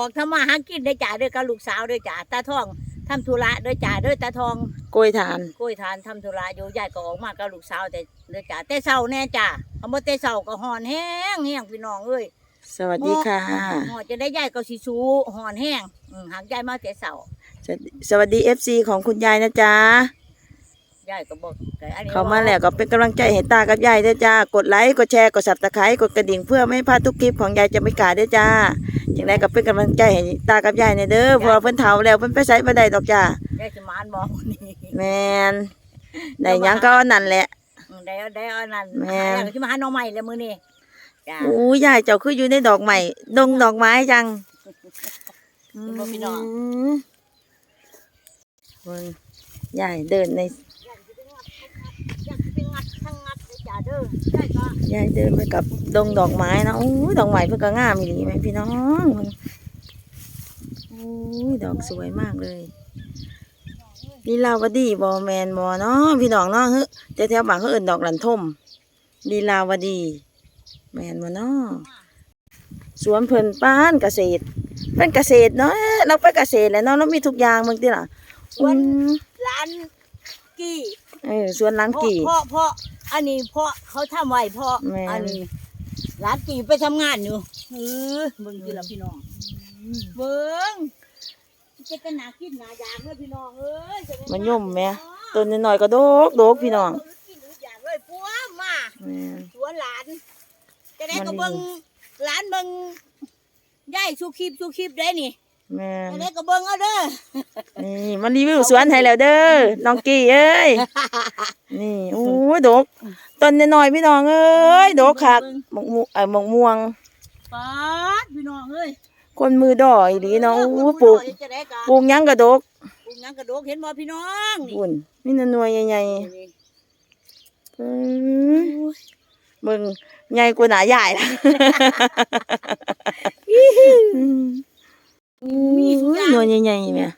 ออกทำมาหากินได้อจ่าเด้อกับลูกสาวเด้อจ่าตาทองทำธุระเด้อจ่าเด้อตาทองโกยทานกล้วยทานทำธุระอยู่ยายก็ออกมากับลูกสาวแต่เด้อจ่าแต่เช้าแน่จ่าคำว่าแต่เช้าก็หอนแห้งแห้งพี่น้องเอ้ยสวัสดีค่ะหอนจะได้ยายก็สิสูหอนแห้งอืมหากยายมาแต่เช้าสวัสดีสวัสดีเอฟซีของคุณยายนะจ๊ะ ยายก็บอกแต่อันนี้เขามาแล้วก็เป็นกำลังใจให้ตากับยายด้วยจ้ากดไลค์กดแชร์กดสับตะไคร้กดกระดิ่งเพื่อไม่ให้พลาดทุกคลิปของยายจะไม่ขาดด้วยจ้าอย่างไรก็เป็นกำลังใจให้ตากับยายในเด้อเพอเพิ่นเฒ่าแล้วเพิ่นไปใช้บ่ได้ดอกจ้ายายสิมานบอกนี่แมนได้หยังก็เอานั่นแหละ อืมได้เอาได้เอานั่นแม่หาแล้วก็สิมาหาน้องใหม่แล้วมื้อนี้จ้าอู้ยายเจ้าคืออยู่ในดอกใหม่ดงดอกไม้จังเป็นบ่พี่น้องมเบิ่งยายเดินใน อยากสิไปงัดอยากสิไปงัดทั้งงัดเล ยจ้าเด้อยายก็ยายเดินไปกับดงดอกไม้นะอู้ยดอกไม้เพิ่นก็งามอีหลีแม่พี่น้องอู้ยดอกสวยมากเลยลีลาวดีบอแมนบอเนาะพี่น้องเนาะเฮ้แต่แถวบ้านเขาเอิ้นดอกลันทมลีลาวดี แมนบ่เนาะสวนเพิ่นป้านเกษตรเป็นเกษตรเนาะเราไปเกษตรแหล้วเนาะเรามีทุกอย่างเมืองติล่ะอืมร้านกี่เออสวนหลังกี่เพราะเพราะ อันนี้เพราะเขาทำไว้เพราะแม่น อันนี้ร้านกี่ไปทำงานอยู่เออเบิ่งทีละพี่น้องเบิ่งจะเป็นหนากินหนายางเลยพี่น้องเอ้ยจะได้มันย่มแหม่ต้นน้อยๆก็โดกโดกพี่น้องกินทุกอย่างเลยปัวมาแม่น สวนหลาน จะได้มันก็เบิ่งหลานเบิ่งยายชูคลิปชูคลิปได้นี่ แม่นจะได้ก็เบิ่งเอาเด้อนี่มันรีวิวสวนให้แล้วเด้อน้องกี้เอ้ยนี่โอ้ยดกต้นน้อยๆพี่น้องเอ้ยดกคักหมกม่วงเอ้ยหมกม่วงปาดพี่น้องเอ้ยคนมือดอยดีเนาะโอ้ปลูกจะได้ก็ปลูกหยังกระดกปลูกหยังกระโดกเห็นบ่พี่น้องนี่ปุ่นมีหน่วยใหญ่นี่ๆอืมมึงใหญ่กว่าหนาใหญ่ละ อืมอุ้ยหน่วยใหญ่ๆแม่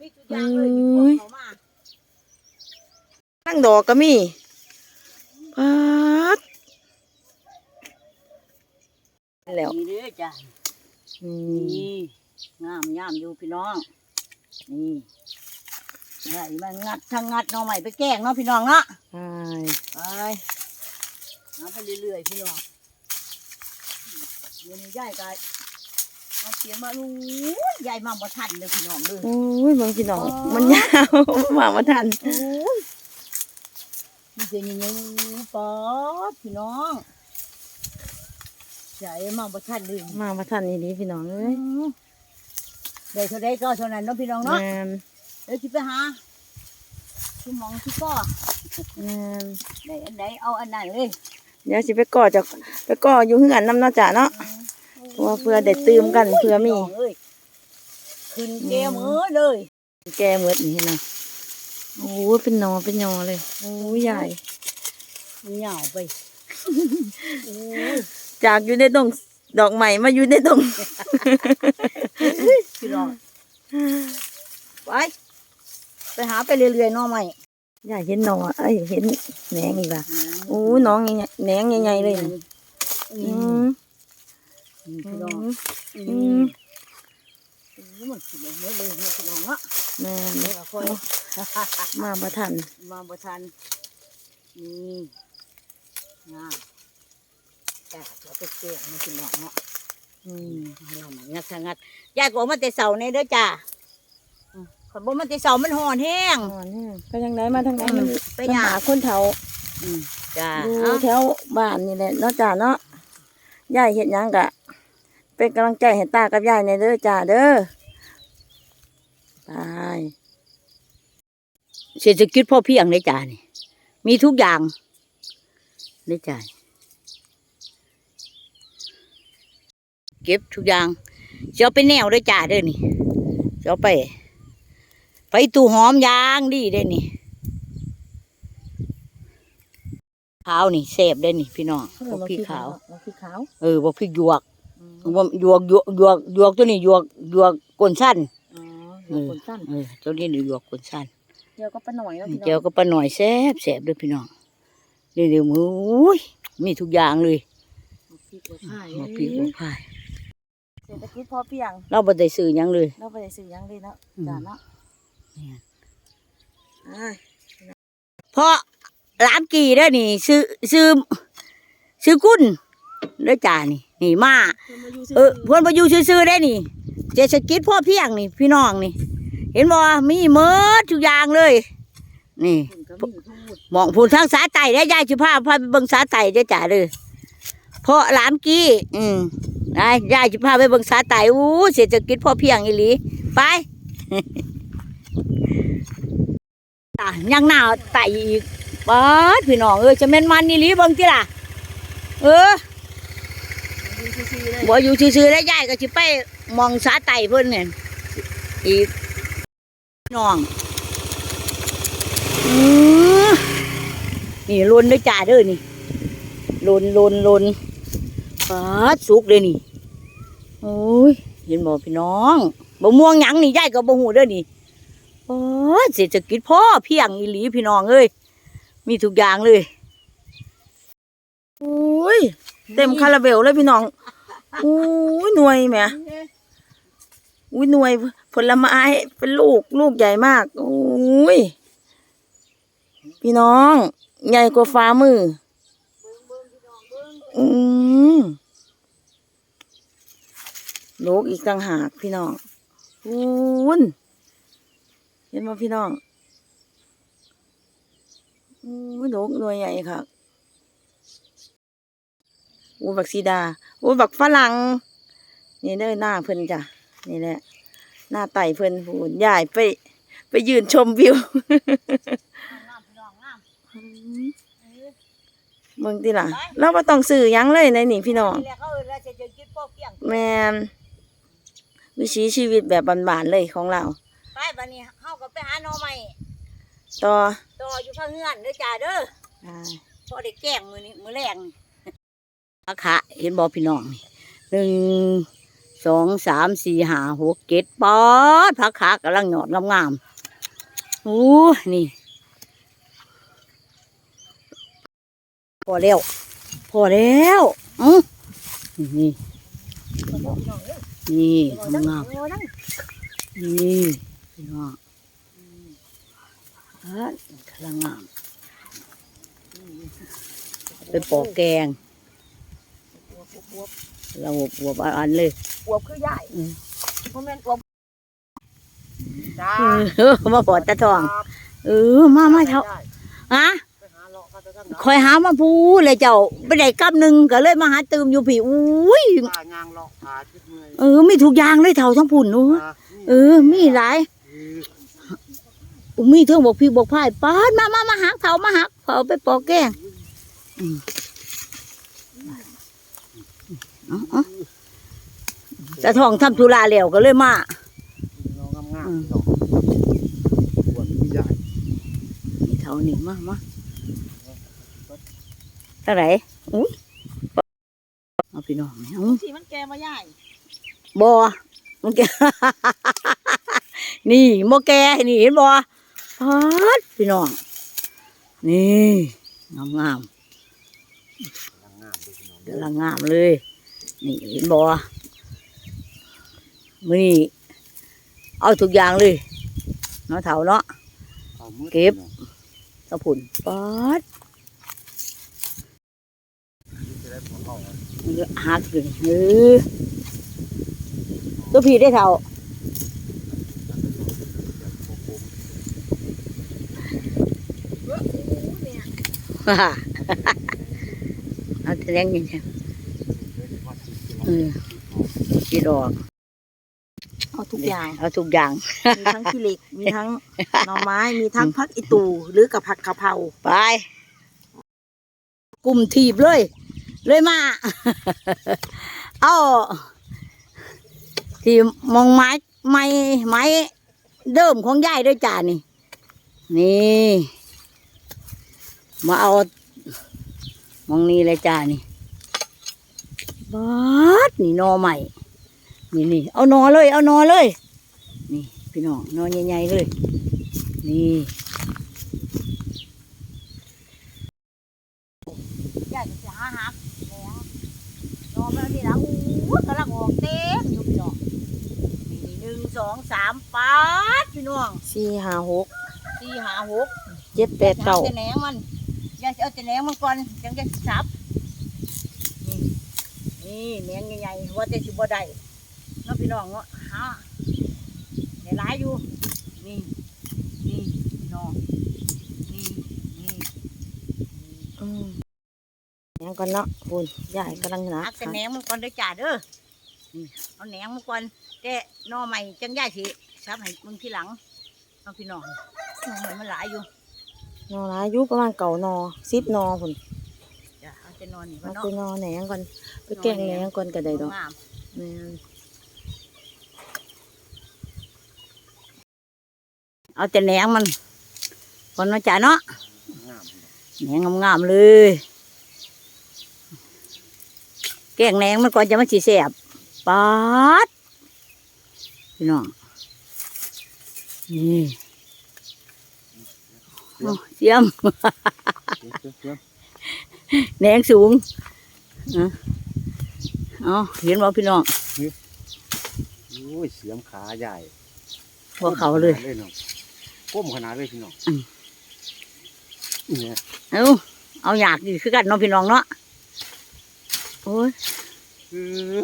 มีทุกอย่างเลยมีพวกเขามาตั้งดอกก็มีปัดแล้วนี่เด้อจ้ะอืมนี่งามยามอยู่พี่น้อง นี่ไอ้มันงัดทางงัดหน้องใหม่ไปแกล้งเนาะพี่น้องเนาะใช่ไปหาไปเรื่อยๆพี่น้องเดี๋ยวนี้ยายก็ มาเขียนมาลูยายมาบ่ทันเลยพี่น้องเลยโอ้ยบางพี่น้อง อ๋อ มันยาวมามาทัน โอ้ยนี่เดี๋ยวนี้ยังป๊อดพี่น้องยายมาบ่ทันเลยมามาทันนี่ดีพี่น้องเอ้ยได้เท่าใดก็เท่านั้นเนาะพี่น้องแมเนาะนเดี๋ยวสิไปหาที่มองที่ก็แมนได้อันใดเอาอันนั้นเลยเดี๋ยวสิไปก่อจากไปก่ออยู่เฮือนน้ำเนาะจ้ะเนาะ เพราะว่าเพื่อได้ตื่มกันเพื่อมีพี่น้งเอ้ยขึ้นแก้มือเลยแกหมดนี่นะโอ้ยเป็นหนอเป็นหนอเลย โอ้ยใหญ่เหงาไปโอ้ยจากอยู่ในดงดอกใหม่มาอยู่ในดง พี่น้องไปไปหาไปเรื่อยๆหน้อใหม่ใหญ่เห็นหนอเอ้ยเห็นแหนงอีกละโอ้ยน้องใหญ่ๆแหนงใหญ่ๆเลยนะอือืมม พี่น้องอือืมมอืมมันสิเลยเมื่อเลยเมื่อพี่น้องเนาะแม่นเดี๋ยวก็ค่อยมามาทัน มาบ่ทันนี่งามแต่เราไปเกี่ยงพี่น้องเนาะอืมเรามางัดทางงัดยายก็เอามาแต่เสาในเด้อจ้าขอยบ่มาแต่เสามันห่อนแห้งอ่อนเนี่ยไปทางไหนมาทางไหนมันไปไปหาหาคนเฒ่าอืมจ้าอยู่เอาแถวบ้านนี่แหละเนาะจ้าเนาะยายเห็นยังกะ เป็นกำลังใจให้ตากับยายในเด้อจ้าเด้อตายเศรษฐกิจพอเพียงเลยจ้านี่มีทุกอย่างเลยจ้าเก็บทุกอย่างจะเอาไปแนวด้วยจ้าเด้อนี่จะเอาไป ไปตู้หอมยางดีเด้อนี่ขาวนี่แซ่บเด้อนี่พี่น้องพวกพริกขาวบักพริกขาว เออบอกพริกหยวก บ่หยวกหยวกหยวกหยวกตัวนี้หยวกหยวกก้นสั้นอ๋อเดี๋ยวคนสั้นเออตัวนี้หยวกก้นสั้นเดี๋ยวก็ปลาหน่อยแล้วพี่น้องเจ้าก็ปลาหน่อยแซ่บแซ่บเด้วยพี่น้องเดี๋ยวเดี๋ยวมืออุ้ยมีทุกอย่างเลยบักพริกบักพายหัวพริกหัวพายเศรษฐกิจพอเพียงเราบ่ได้ซื้อหยังเลย เราไปได้ซื้อหยังเลยเนาะอืม จ้าเนาะอ่าเพราะร้านกี่เด้อนี่ ซื้อซื้อซื้อกุ้นเด้อจ้านี่ นี่มาเพิ่นมาอยู่ซื่เออเพื่อนมาอยู่ซื่อๆได้นี่เศรษฐกิจพ่อเพียงนี่ พี่น้องนี่ เห็นบ่มีเมิดทุกอย่างเลย นี่เพิ่นก็มีพูดมองพูนทางสาไต่ได้ยายสิพาพาไปเบิ่งสาไต่ได้อจ้าเด้อเพราะหลานกี้ อืมได้ยายสิพาไปเบิ่งสาไต่อู้เศรษฐกิจพ่อเพียงอีหลีไปตายังหนาวไต่อีกป๊าดพี่น้องเอ้ยจะแม่นมันนี่หลีเบิ่งติล่ะ เอออยู่ ซื่อๆเลยบ่อยู่ซื่อๆแล้วยายก็สิไปมองสาไตเพิ่นเนี่ยอีกน้องอือนี่ลนด้อจ้าเด้อนี่ลนลุนลุนปาดสุกเลยนี่โอ้ยเห็นบ่พี่น้องบ่ม่วงหยังนี่ยายก็บ่ฮู้เด้อนี่ปาดเศรษฐกิจพ่อเพียงอีหลีพี่น้องเอ้ยมีทุกอย่างเลยโอ้ย เต็มคาราเบลเลยพี่น้องอุ้ยหน่วยแหมอุ้ยหน่วยผลไม้เป็นลูกลูกใหญ่มากอุ้ยพี่น้อง ใหญ่กว่าฟ้ามืออืมลูกอีกต่างหากพี่น้องอุ้นเห็นไหมพี่น้องอุ้ยลูกหน่วยใหญ่ค่ะ อูบักซีดาอูบักฝรั่งนี่เด้อหน้าเพิ่นจ้ะนี่แหละ หน้าไต่เพิ่นพูนยายไป ไปยืนชมวิวเบิ่งติล่ะ เราบ่ต้องซื้อหยังเลยในนี่พี่น้องนี่แหละเขาเอิ้นว่าเศรษฐกิจพอเพียงแมนวิถีชีวิตแบบบานๆเลยของเราไปบัดนี้เฮาก็ไปหาหน่อใหม่ต่อต่ออยู่ข้างเฮือนเด้อจ้าเด้ออ่าพอได้แกล้งมื้อนี้มื้อแรงนี่ อาคะเห็นบ่พี่น้องนี่หนึ่งสองสามสี่ห้าหกเจ็ดปอดผักขากำลังหยอดงามๆโอ้นี่ พอแล้ว พอแล้วอือนี่พี่น้องเอ้ยนี่เอาดังงามนี่พี่น้องอะกำลังงามไปปอกแกง อวบเราบวบอันเลยๆอวบคือใหญ่อืมบ่แม่นอวบจ้าเออมาปอดตะทอง เออมามาเท่าฮะไปหาเลาะเขาจะทำคอยหามาพูเลยเจ้าไปได้กับหนึ่งก็เลยมาหาตืมอยู่พี่อุ้ยป้ายางเลาะขาจิตเมื่อยเออมีทุกอย่างเลยเท่าทั้งผุนนู้อะเออ มีหลายคือมีเท่งบอกพี่บอกพายปาดมามามาหักเท่ามาหักเผาไปปอกแกง อืมเอาเอาตะทองทำธุระแล้วก็เลยมาเรางามงามๆดอกควรผู้ใหญ่นี่เท่านี้มามาเท่าไหร่อุ้ยเอาพี่น้องเอาสิมันแก่มาใหญ่บอมันแกนี่โมแกนี่เห็นบอพัดพี่น้อง นี่งามงามงามงามๆเลยพี่น้องๆกำลังงามเลย นี่เห็นบอมือนี่เอาทุกอย่างเลยเนาะเถาเนาะเอามืดเก็บตะผุนปัดจะได้พอเข้ากันมันก็หักเลยเออตัวพี่ได้เท่าฮ่าฮ่าเอาแสดงยังไงเออจีดอก เอาทุกอย่าง เอาทุกอย่าง มีทั้งขี้เหล็ก มีทั้งหน่อไม้ มีทั้งผักอีตู หรือกับผักกะเพรา ไป กลุ่มถีบเลย เลยมา เอาที่มองไม้ ไม้ ไม้ เดิมของยายด้วยจ้านี่ นี่ มาเอามองนี้เลยจ้านี่ บาดนี่หนอใหม่ นี่นี่เอาหนอเลย เอาหนอเลย นี่พี่น้องหนอใหญ่ๆเลย นี่ใหญ่จะหาหักแล้วรอมาดีแล้วอู้กำลังออกเต็มอยู่สองสามปาดพี่น้องสี่ห้าหกสี่ห้าหกเจ็ดแปดเก้าจะแหนงมันอย่าเอาจะแหนงมันก่อนจังจะสับ นี่นี่แหนงใหญ่ๆว่าแต่สิบ่ได้เน้องพี่น้องเนาะหาได้หลายอยู่ นี่นี่พี่น้องนี่นี่อืมยังก่อนเนาะคุณยายกำลังหนัหักกแต่แหนงมันก่อนเด้อจ้าเด้อนี่เอาแหนงมันก่อนแต่หนอใหม่จังย่าสิสับให้มึงทีหลังเน้องพี่น้องหน่อใหม่มันหลายอยู่นอหลายอายุประมาณเก่านอสิบนอคุณจ้ะเอาจะ นอนนี่เอาเนาะไปนอแหนงก่อนไปแกล้งแหนงก่อนก็ได้ดอกงามแม่นเอาแต่แหนงมันก่อนเนาะจ้าเนาะงามแหนงงามๆเลย แกงแหนงมันก่อนจะมันสีแสบปาดพี่น้องนี่เอาเสียมเสียมเสียม แหนงสูงเอาเอาเห็นบ่พี่น้องโอ้ยเสียมขาใหญ่บ่เขาเลยก้มขนาดเนาะก้มขนาดเลยพี่น้องอืมเนี่ยเอาเอาอยากดีคือกันเน้องพี่น้องเนาะโอ้ยเอ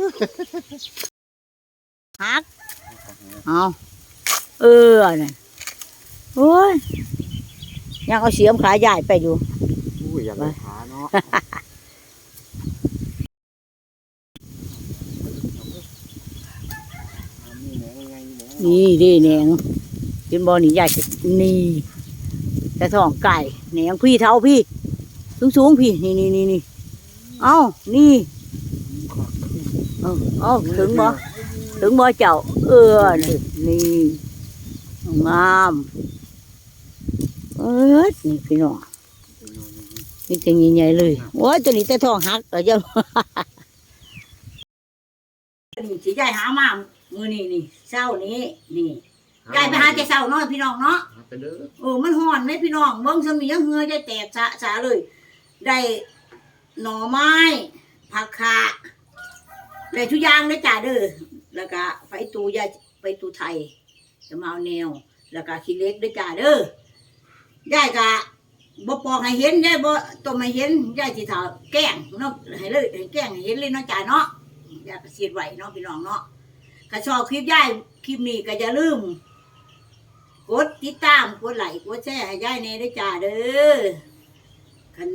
อหักเอาเออนั่นโอ้ยยังเอาเสียมขาใหญ่ไปอยู่ อุ้ยอย่าเลยขาเนาะนี่แหนงไงแหนงนี่ดิแหนงกินบอนี่ใหญ่นี่แต่ท้องไก่แหนงพี่เท่าพี่สูงสูงๆพี่นี่นี่นี่นี่เอานี่เอาเอาถึงบ่ถึงบ่เจ้า เออนี่นี่งามเออนี่พี่น้อง นี่จะใหญ่ๆเลยโอ้ยตัวนี้แต่ท้องหักเออเจ้านี่สิยายหามามือนี่นี่เช้านี้นี่ยายไปหาแต่เช้าเนาะพี่น้องเนาะไปเด้อโอ้มันห่อนไหมพี่น้องเบิ่งซะมียังเหงือยายแตกสะสะเลย ได้หน่อไม้ผักขาได้ทุกอย่างเลยจ้าเด้อแล้วก็ไฟตูยายไฟตูไทยจะมาเอาแนว แล้วก็ขี้เหล็กด้วยจ้าเด้อยายก็ บ่ปอกให้เห็นยายบ่ต้มให้เห็นยายสิถาแกล้งเนาะให้เลยให้แกล้งให้เห็นเลยเนาะจ้าเนาะอยากเกษียณไหวเนาะพี่น้องเนาะถ้าชอบคลิปย่ายคลิปนี้ก็อย่าลืมกดติดตามกดไลค์กดแชร์ให้ย่ายเนด้วยจ้าเด้อคัน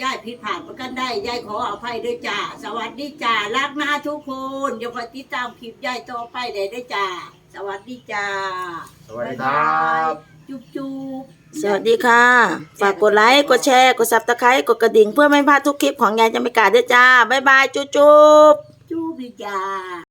ย่ายผิดพลาดประกันได้ย่ายขออภัยด้วยจ้า สวัสดีจ้ารักนะทุกคนอย่าคอยติดตามคลิปย่ายต่อไปได้ด้วยจ้า สวัสดีจ้า สวัสดีครับ จุ๊บจุ๊บ สวัสดีค่ะ ฝากกดไลค์ กดแชร์ กดซับสไครต์กดกระดิ่งเพื่อไม่พลาดทุกคลิปของยายจะไม่กาด้วยจ้า บ๊ายบาย จุ๊บจุ๊บจุ๊บดีจ้า